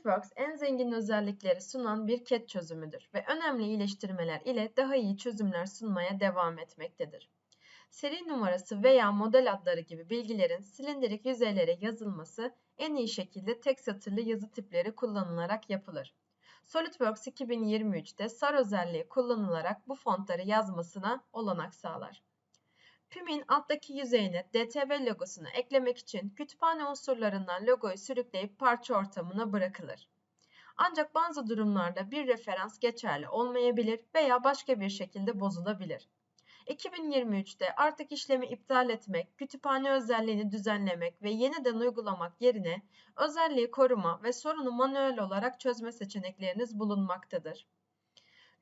SolidWorks en zengin özellikleri sunan bir CAD çözümüdür ve önemli iyileştirmeler ile daha iyi çözümler sunmaya devam etmektedir. Seri numarası veya model adları gibi bilgilerin silindirik yüzeylere yazılması en iyi şekilde tek satırlı yazı tipleri kullanılarak yapılır. SolidWorks 2023'te SAR özelliği kullanılarak bu fontları yazmasına olanak sağlar. Püm'in alttaki yüzeyine DTV logosunu eklemek için kütüphane unsurlarından logoyu sürükleyip parça ortamına bırakılır. Ancak bazı durumlarda bir referans geçerli olmayabilir veya başka bir şekilde bozulabilir. 2023'te artık işlemi iptal etmek, kütüphane özelliğini düzenlemek ve yeniden uygulamak yerine özelliği koruma ve sorunu manuel olarak çözme seçenekleriniz bulunmaktadır.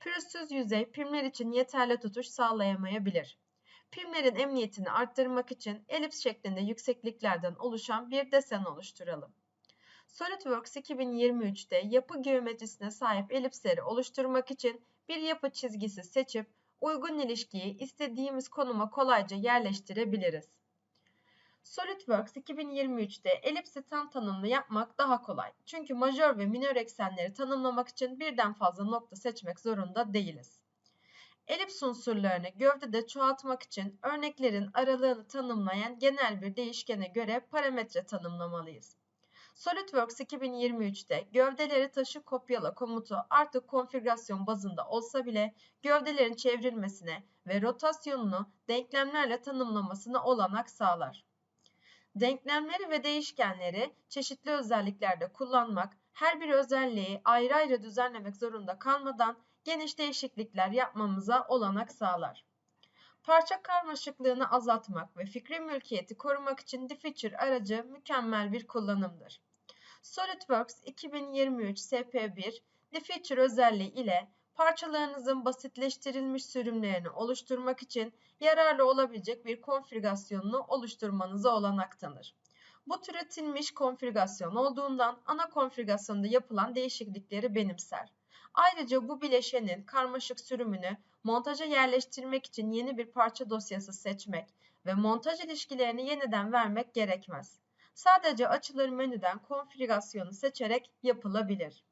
Pürüzsüz yüzey pimler için yeterli tutuş sağlayamayabilir. Pimlerin emniyetini arttırmak için elips şeklinde yüksekliklerden oluşan bir desen oluşturalım. SolidWorks 2023'te yapı geometrisine sahip elipsleri oluşturmak için bir yapı çizgisi seçip uygun ilişkiyi istediğimiz konuma kolayca yerleştirebiliriz. SolidWorks 2023'te elipsi tam tanımlı yapmak daha kolay. Çünkü majör ve minör eksenleri tanımlamak için birden fazla nokta seçmek zorunda değiliz. Elips unsurlarını gövdede çoğaltmak için örneklerin aralığını tanımlayan genel bir değişkene göre parametre tanımlamalıyız. SolidWorks 2023'te gövdeleri taşı kopyala komutu artık konfigürasyon bazında olsa bile gövdelerin çevrilmesine ve rotasyonunu denklemlerle tanımlamasına olanak sağlar. Denklemleri ve değişkenleri çeşitli özelliklerde kullanmak, her bir özelliği ayrı ayrı düzenlemek zorunda kalmadan geniş değişiklikler yapmamıza olanak sağlar. Parça karmaşıklığını azaltmak ve fikri mülkiyeti korumak için Diffeature aracı mükemmel bir kullanımdır. SolidWorks 2023 SP1 Diffeature özelliği ile parçalarınızın basitleştirilmiş sürümlerini oluşturmak için yararlı olabilecek bir konfigürasyonunu oluşturmanıza olanak tanır. Bu türetilmiş konfigürasyon olduğundan ana konfigürasyonda yapılan değişiklikleri benimser. Ayrıca bu bileşenin karmaşık sürümünü montaja yerleştirmek için yeni bir parça dosyası seçmek ve montaj ilişkilerini yeniden vermek gerekmez. Sadece açılır menüden konfigürasyonu seçerek yapılabilir.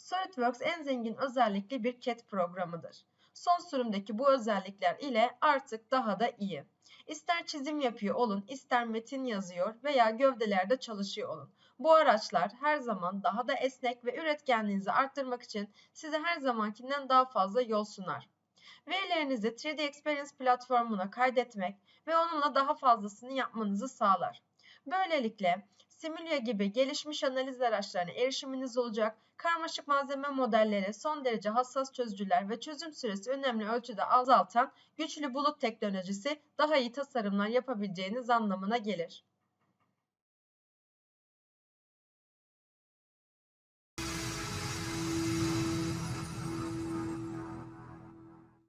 SolidWorks en zengin özellikli bir CAD programıdır. Son sürümdeki bu özellikler ile artık daha da iyi. İster çizim yapıyor olun, ister metin yazıyor veya gövdelerde çalışıyor olun. Bu araçlar her zaman daha da esnek ve üretkenliğinizi arttırmak için size her zamankinden daha fazla yol sunar. Verilerinizi 3D Experience platformuna kaydetmek ve onunla daha fazlasını yapmanızı sağlar. Böylelikle Simulya gibi gelişmiş analiz araçlarına erişiminiz olacak, karmaşık malzeme modelleri, son derece hassas çözücüler ve çözüm süresi önemli ölçüde azaltan güçlü bulut teknolojisi daha iyi tasarımlar yapabileceğiniz anlamına gelir.